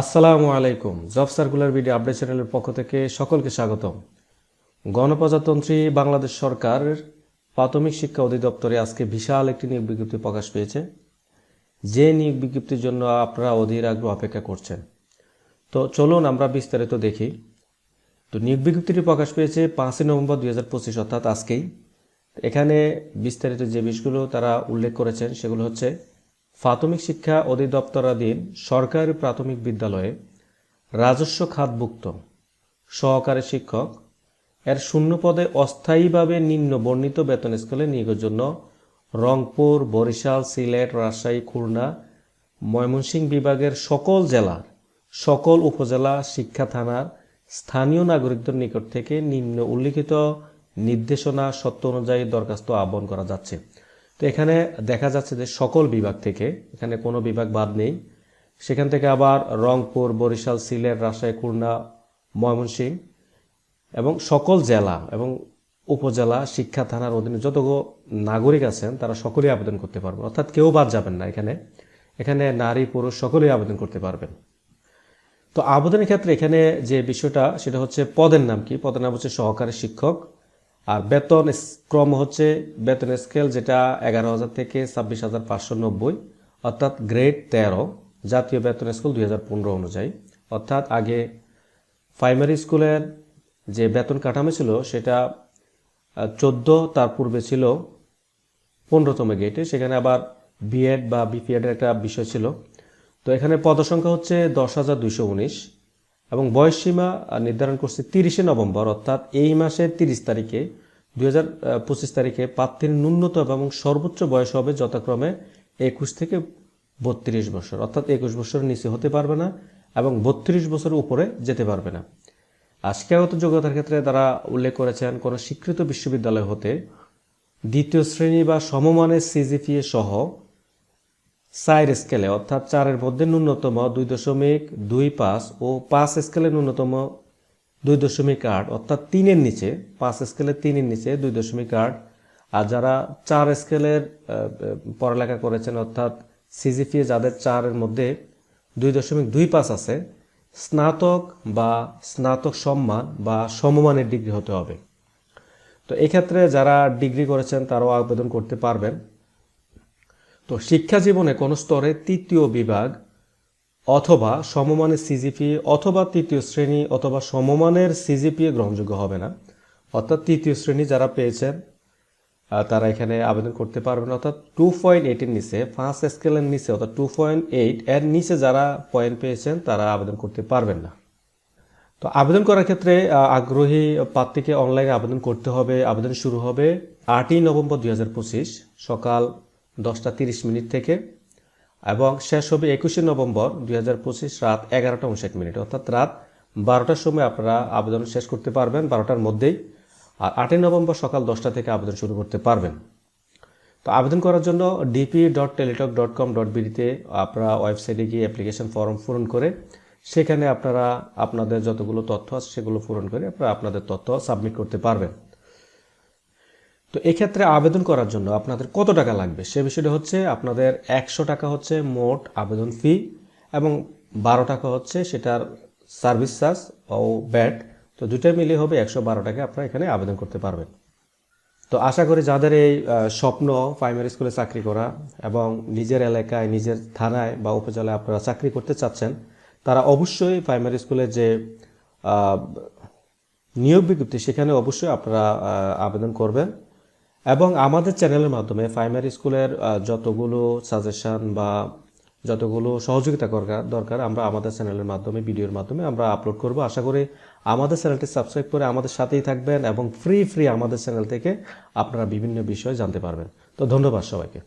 আসসালামু আলাইকুম। Job circular video update চ্যানেলের পক্ষ থেকে সকলকে স্বাগতম। গণপ্রজাতন্ত্রী বাংলাদেশ সরকারের প্রাথমিক শিক্ষা অধিদপ্তরে আজকে বিশাল একটি নিয়োগ বিজ্ঞপ্তি প্রকাশ পেয়েছে। যে নিয়োগ বিজ্ঞপ্তির জন্য আপনারা অধীর আগ্রহ অপেক্ষা করছেন। তো চলুন আমরা বিস্তারিত দেখি। তো নিয়োগ বিজ্ঞপ্তিটি প্রকাশ পেয়েছে পাঁচই নভেম্বর দুই হাজার পঁচিশ, অর্থাৎ আজকেই। এখানে বিস্তারিত যে বিষয়গুলো তারা উল্লেখ করেছেন সেগুলো হচ্ছে প্রাথমিক শিক্ষা অধিদপ্তরাধীন সরকারি প্রাথমিক বিদ্যালয়ে রাজস্ব খাতভুক্ত। সহকারী শিক্ষক, এর শূন্য পদে অস্থায়ীভাবে নিম্ন বর্ণিত বেতন স্কেলে নিয়োগের জন্য রংপুর, বরিশাল, সিলেট, রাজশাহী, খুলনা, ময়মনসিংহ বিভাগের সকল জেলার, সকল উপজেলা শিক্ষা থানার স্থানীয় নাগরিকদের নিকট থেকে নিম্ন উল্লিখিত নির্দেশনা সত্য অনুযায়ী দরখাস্ত আহ্বান করা যাচ্ছে। তো এখানে দেখা যাচ্ছে যে সকল বিভাগ থেকে, এখানে কোনো বিভাগ বাদ নেই, সেখান থেকে আবার রংপুর, বরিশাল, সিলেট, রাজশাহী, খুলনা, ময়মনসিংহ এবং সকল জেলা এবং উপজেলা শিক্ষা থানার অধীনে যত নাগরিক আছেন, তারা সকলেই আবেদন করতে পারবেন। অর্থাৎ কেউ বাদ যাবেন না এখানে। এখানে নারী, পুরুষ সকলেই আবেদন করতে পারবেন। তো আবেদনের ক্ষেত্রে এখানে যে বিষয়টা, সেটা হচ্ছে পদের নাম কি? পদের নাম হচ্ছে সহকারী শিক্ষক। আর বেতন ক্রম হচ্ছে বেতন স্কেল যেটা এগারো হাজার থেকে ছাব্বিশ হাজার পাঁচশো নব্বই, অর্থাৎ গ্রেড তেরো, জাতীয় বেতন স্কেল দুই হাজার পনেরো অনুযায়ী। অর্থাৎ আগে প্রাইমারি স্কুলের যে বেতন কাঠামো ছিল, সেটা চোদ্দ, তার পূর্বে ছিল পনেরোতম গেটে সেখানে আবার বিএড বা বিপিএডের একটা বিষয় ছিল। তো এখানে পদসংখ্যা হচ্ছে দশ হাজার দুইশো উনিশ। এবং বয়স সীমা নির্ধারণ করছে তিরিশে নভেম্বর, অর্থাৎ এই মাসের তিরিশ তারিখে দুই হাজার পঁচিশ তারিখে প্রার্থীর ন্যূনতম এবং সর্বোচ্চ বয়স হবে যথাক্রমে একুশ থেকে বত্রিশ বছর, অর্থাৎ একুশ বছরের নিচে হতে পারবে না এবং বত্রিশ বছরের উপরে যেতে পারবে না। আর শিক্ষাগত যোগ্যতার ক্ষেত্রে তারা উল্লেখ করেছেন, কোনো স্বীকৃত বিশ্ববিদ্যালয় হতে দ্বিতীয় শ্রেণি বা সমমানের সিজিপিএ সহ চার স্কেলে, অর্থাৎ চারের মধ্যে ন্যূনতম দুই দশমিক দুই পাঁচ ও পাঁচ স্কেলে ন্যূনতম দুই দশমিক আট, অর্থাৎ তিনের নিচে, পাঁচ স্কেলে তিনের নিচে দুই দশমিক আট। আর যারা চার স্কেলের পড়ালেখা করেছেন, অর্থাৎ সিজিপিএ যাদের চারের মধ্যে দুই দশমিক দুই পাঁচ আছে, স্নাতক বা স্নাতক সম্মান বা সমমানের ডিগ্রি হতে হবে। তো এক্ষেত্রে যারা ডিগ্রি করেছেন, তারাও আবেদন করতে পারবেন। তো শিক্ষা জীবনে কোনো স্তরে তৃতীয় বিভাগ অথবা সমমানের সিজিপিএ অথবা তৃতীয় শ্রেণি অথবা সমমানের সিজিপিএ গ্রহণযোগ্য হবে না। অর্থাৎ তৃতীয় শ্রেণি যারা পেয়েছেন তারা এখানে আবেদন করতে পারবেন। অর্থাৎ টু পয়েন্ট এইটের নিচে ফার্স্ট স্কেলের নিচে, অর্থাৎ টু পয়েন্ট এইট এর নিচে যারা পয়েন্ট পেয়েছেন, তারা আবেদন করতে পারবেন না। তো আবেদন করার ক্ষেত্রে আগ্রহী প্রার্থীকে অনলাইনে আবেদন করতে হবে। আবেদন শুরু হবে আটই নভেম্বর দুই হাজার পঁচিশ সকাল দশটা তিরিশ মিনিট থেকে এবং শেষ হবে একুশে নভেম্বর দুই হাজার পঁচিশ রাত এগারোটা উনষাট মিনিট, অর্থাৎ রাত বারোটার সময় আপনারা আবেদন শেষ করতে পারবেন, বারোটার মধ্যেই। আর আটই নভেম্বর সকাল দশটা থেকে আবেদন শুরু করতে পারবেন। তো আবেদন করার জন্য DP dot Teletalk dot com dot বিডিতে আপনারা ওয়েবসাইটে গিয়ে অ্যাপ্লিকেশন ফর্ম পূরণ করে সেখানে আপনারা আপনাদের যতগুলো তথ্য আছে সেগুলো পূরণ করে আপনারা আপনাদের তথ্য সাবমিট করতে পারবেন। তো এক্ষেত্রে আবেদন করার জন্য আপনাদের কত টাকা লাগবে? সে বিষয়টা হচ্ছে আপনাদের একশো টাকা হচ্ছে মোট আবেদন ফি এবং বারো টাকা হচ্ছে সেটার সার্ভিস চার্জ ও ব্যাট তো দুটাই মিলিয়ে হবে একশো বারো টাকা আপনারা এখানে আবেদন করতে পারবেন। তো আশা করি যাদের এই স্বপ্ন প্রাইমারি স্কুলে চাকরি করা এবং নিজের এলাকায়, নিজের থানায় বা উপজেলায় আপনারা চাকরি করতে চাচ্ছেন, তারা অবশ্যই প্রাইমারি স্কুলে যে নিয়োগ বিজ্ঞপ্তি সেখানে অবশ্যই আপনারা আবেদন করবেন। এবং আমাদের চ্যানেলের মাধ্যমে প্রাইমারি স্কুলের যতগুলো সাজেশন বা যতগুলো সহযোগিতা করা দরকার, আমরা আমাদের চ্যানেলের মাধ্যমে, ভিডিওর মাধ্যমে আমরা আপলোড করব। আশা করি আমাদের চ্যানেলটি সাবস্ক্রাইব করে আমাদের সাথেই থাকবেন এবং ফ্রি ফ্রি আমাদের চ্যানেল থেকে আপনারা বিভিন্ন বিষয় জানতে পারবেন। তো ধন্যবাদ সবাইকে।